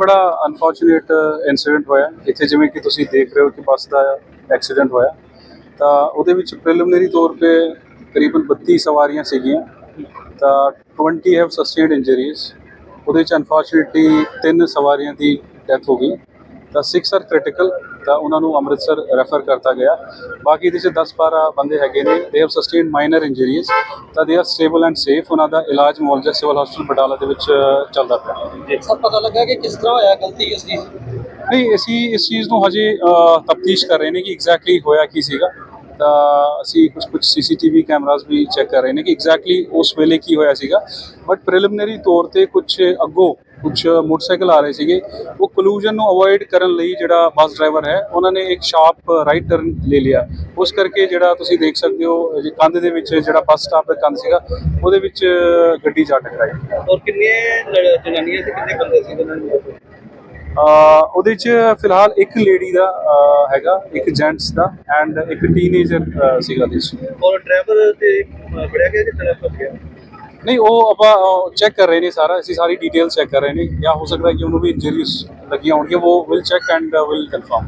ਬੜਾ unfortunate incident ਹੋਇਆ। ਇੱਥੇ ਜਿਵੇਂ ਕਿ ਤੁਸੀਂ ਦੇਖ ਰਹੇ ਹੋ ਕਿ ਬੱਸ ਦਾ ਐਕਸੀਡੈਂਟ ਹੋਇਆ। ਤਾਂ ਉਹਦੇ ਵਿੱਚ ਪ੍ਰੀਲਿਮਿਨਰੀ ਤੌਰ ਤੇ ਤਕਰੀਬਨ 32 ਸਵਾਰੀਆਂ ਸੀਗੀਆਂ। ਤਾਂ 20 ਹੈਵ ਸਸਟੇਨਡ ਇੰਜਰੀਜ਼ ਉਹਦੇ 'ਚ ਅਨਫੋਰਚੂਨੇਟਲੀ ਤਿੰਨ ਸਵਾਰੀਆਂ ਦੀ ਡੈਥ ਹੋ ਗਈ। ਤਾਂ 6 ਆਰ ਕ੍ਰਿਟੀਕਲ ਤਾਂ ਉਹਨਾਂ ਨੂੰ ਅੰਮ੍ਰਿਤਸਰ ਰੈਫਰ ਕਰਤਾ ਗਿਆ। ਬਾਕੀ ਇਹਦੇ ਚ 10 12 ਬੰਦੇ ਹੈਗੇ ਨੇ। They have sustained minor injuries ਤਾਂ they are stable and safe ਉਹਨਾਂ ਦਾ ਇਲਾਜ ਮੌਲਜਾ ਸਿਵਲ ਹਸਪੀਟਲ ਬਟਾਲਾ ਦੇ ਵਿੱਚ ਚੱਲਦਾ ਪਿਆ। ਸਰ ਪਤਾ ਲੱਗਾ ਕਿ ਕਿਸ ਤਰ੍ਹਾਂ ਹੋਇਆ ਗਲਤੀ ਕਿਸ ਦੀ? ਨਹੀਂ ਅਸੀਂ ਇਸ ਚੀਜ਼ ਨੂੰ ਹਜੇ ਤਫਤੀਸ਼ ਕਰ ਰਹੇ ਨੇ ਕਿ ਐਗਜ਼ੈਕਟਲੀ ਹੋਇਆ ਕੀ ਸੀਗਾ। ਤਾਂ ਅਸੀਂ ਕੁਝ ਕੁਝ ਸੀਸੀਟੀਵੀ ਕੈਮਰਾਸ ਵੀ ਚੈੱਕ ਕਰ ਰਹੇ ਨੇ ਕਿ ਐਗਜ਼ੈਕਟਲੀ ਉਸ ਵੇਲੇ ਕੀ ਹੋਇਆ ਸੀਗਾ। ਬਟ ਪ੍ਰੀਲਿਮਿਨਰੀ ਤੌਰ ਤੇ ਕੁਝ ਅੱਗੋਂ ਕੁਝ ਮੋਟਰਸਾਈਕਲ ਆ ਰਹੇ ਸੀਗੇ। ਉਹ ਕਲੂਜਨ ਨੂੰ ਅਵੋਇਡ ਕਰਨ ਲਈ ਜਿਹੜਾ ਬੱਸ ਡਰਾਈਵਰ ਹੈ ਉਹਨਾਂ ਨੇ ਇੱਕ ਸ਼ਾਰਪ ਰਾਈਟ ਟਰਨ ਲੈ ਲਿਆ। ਉਸ ਕਰਕੇ ਜਿਹੜਾ ਤੁਸੀਂ ਦੇਖ ਸਕਦੇ ਹੋ ਜੀ ਕੰਧ ਦੇ ਵਿੱਚ ਜਿਹੜਾ ਬੱਸ ਸਟਾਪ ਦਾ ਕੰਧ ਸੀਗਾ ਉਹਦੇ ਵਿੱਚ ਗੱਡੀ ਜਾ ਟਕਰਾਈ। ਔਰ ਕਿੰਨੇ ਜਨਾਨੀਆਂ ਸੀ ਕਿੰਨੇ ਬੰਦੇ ਸੀ ਉਹਨਾਂ ਨੂੰ ਉਹਦੇ ਚ ਫਿਲਹਾਲ ਇੱਕ ਲੇਡੀ ਦਾ ਹੈਗਾ ਇੱਕ ਜੈਂਟਸ ਦਾ ਐਂਡ ਇੱਕ ਟੀਨੇਜਰ ਸੀਗਾ ਦੇ ਚ। ਔਰ ਡਰਾਈਵਰ ਤੇ ਫੜਿਆ ਗਿਆ ਕਿ ਫਸ ਗਿਆ? ਨਹੀਂ, ਉਹ ਆਪਾਂ ਚੈੱਕ ਕਰ ਰਹੇ ਨੇ ਸਾਰਾ, ਅਸੀਂ ਸਾਰੀ ਡਿਟੇਲ ਚੈੱਕ ਕਰ ਰਹੇ ਨੇ। ਜਾਂ ਹੋ ਸਕਦਾ ਕਿ ਉਹਨੂੰ ਵੀ ਇੰਜਰੀਜ਼ ਲੱਗੀਆਂ ਹੋਣਗੀਆਂ, ਉਹ will check and will confirm